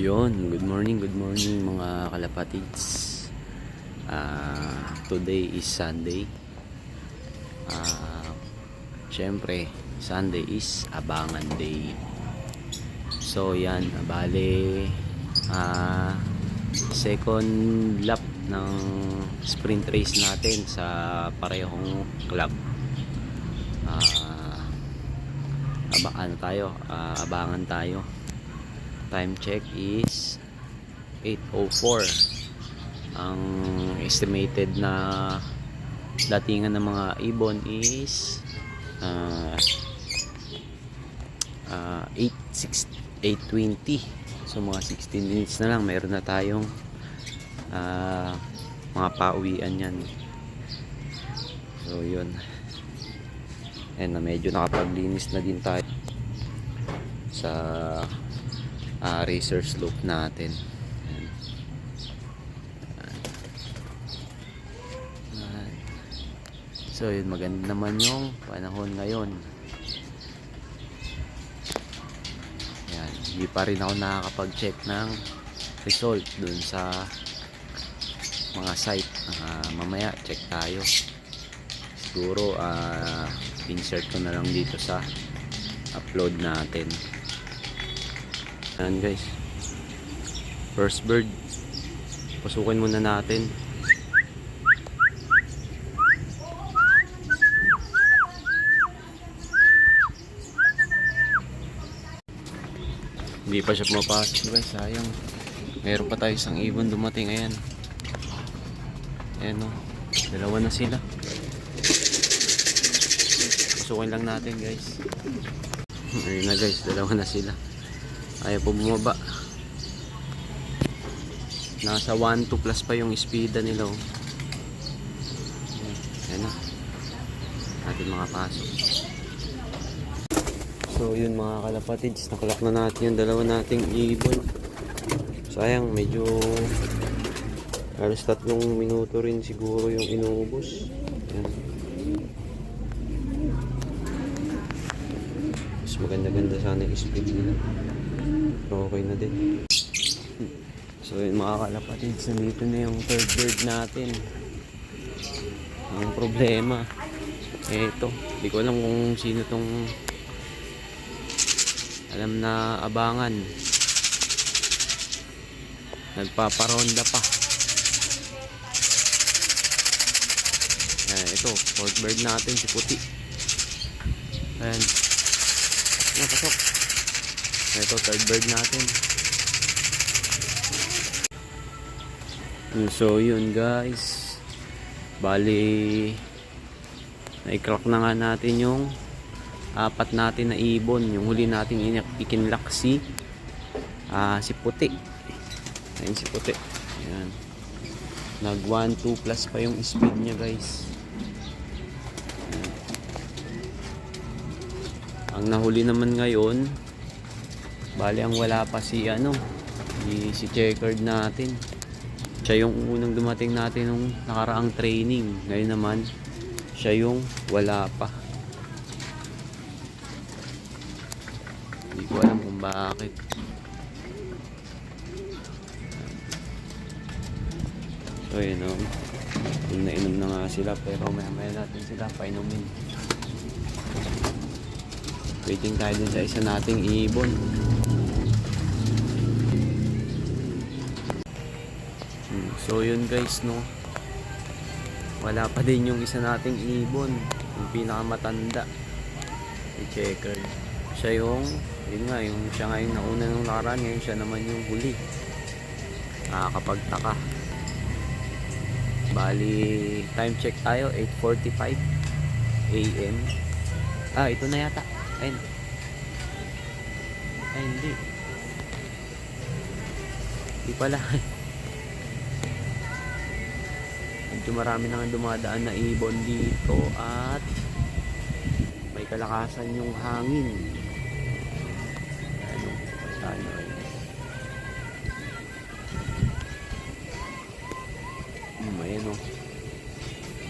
Yun, good morning, good morning mga kalapatids. Ah, today is Sunday. Ah, syempre, Sunday is abangan day. So yan, bale ah second lap ng sprint race natin sa parehong club. Ah, aba, ano tayo, Ah, abangan tayo time check is 8.04 ang estimated na datingan ng mga ibon is uh, uh, 8, 8.20 so mga 16 minutes na lang. Meron na tayong uh, mga pauwian yan. So yun. And na medyo nakapaglinis na din tayo sa uh, racer slope natin. Ayan. So yun maganda naman yung panahon ngayon. Ayan. hindi pa rin ako nakakapag check ng result dun sa mga site. Ah, mamaya check tayo. Siguro ah insert ko na lang dito sa upload natin Ayan guys. First bird. Pasukin muna natin. Hindi pa siya pumapasok guys. Sayang. Meron pa tayo isang ibon dumating. Ayan. Ayan o. Dalawa na sila. Pasukin lang natin guys. Ayun na guys. Dalawa na sila ayaw po bumaba. Nasa 1 2 plus pa yung speeda nila oh. Ayan, na. Natin mga pasok so yun mga kalapatids nakalak na natin yung dalawa nating ibon. Sayang medyo halos tatlong minuto rin siguro yung inuubos ayan. Mas maganda-ganda sana yung speed nila okay na din. So yun mga kalapatids nandito na yung third bird natin. Ang problema eto hindi ko alam kung sino tong alam na abangan. Nagpaparonda pa. Ayan, ito fourth bird natin si puti. Ayan. Ayan, pasok ito third bird natin. So yun guys. Bali na-crack na nga natin yung apat natin na ibon. Yung huli natin inak- ikinlak si ah, si puti. Ayun si puti. Ayan. nag 1 2 plus pa yung speed niya guys. Ayan. ang nahuli naman ngayon Bali ang wala pa si ano, si, si checkered natin. Siya yung unang dumating natin nung nakaraang training. Ngayon naman, siya yung wala pa. Hindi ko alam kung bakit. So yun o. Inom na inom na nga sila pero maya maya natin sila painumin. Waiting tayo dun sa isa nating ibon. Hmm, So yun guys no. Wala pa din yung isa nating ibon. Yung pinakamatanda. Si Checker. Siya yung, yun nga, yung siya nga yung nauna nung nakaraan. Ngayon siya naman yung huli. Nakakapagtaka. Bali, time check tayo. 8.45 AM. Ah, ito na yata. Ayun. Ay, hindi. Hindi pala. Medyo marami na nga dumadaan na ibon dito at may kalakasan yung hangin. Ano, rin. Hmm, ayan o.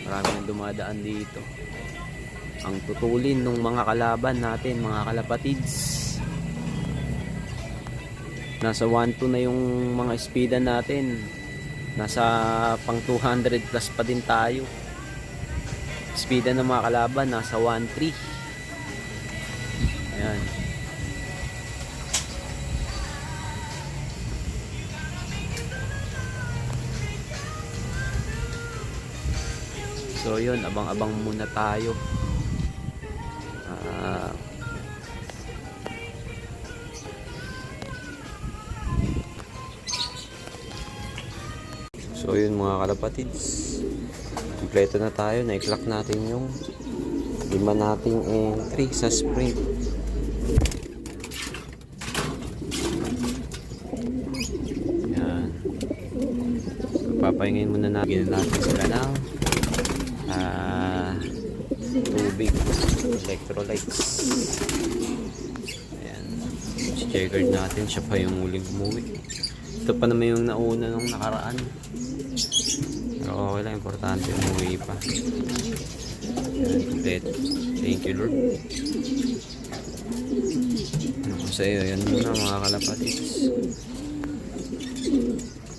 Marami na dumadaan dito ang tutulin ng mga kalaban natin, mga kalapatids. Nasa 1.2 na yung mga speedan natin. Nasa pang 200 plus pa din tayo. Speedan ng mga kalaban nasa 1.3. Ayan. So yun, abang-abang muna tayo. So yun mga kalapatids. Kompleto na tayo. Na-clock natin yung lima nating entry sa sprint. Yan. Papahingayin muna natin natin sila ng ah, tubig, electrolytes. Ayan. Si Checkard natin, siya pa yung huling umuwi. Ito pa naman yung nauna nung nakaraan. Pero okay lang, importante umuwi pa. Complete. Thank you Lord. Ano ko sa iyo, yan muna mga kalapatids.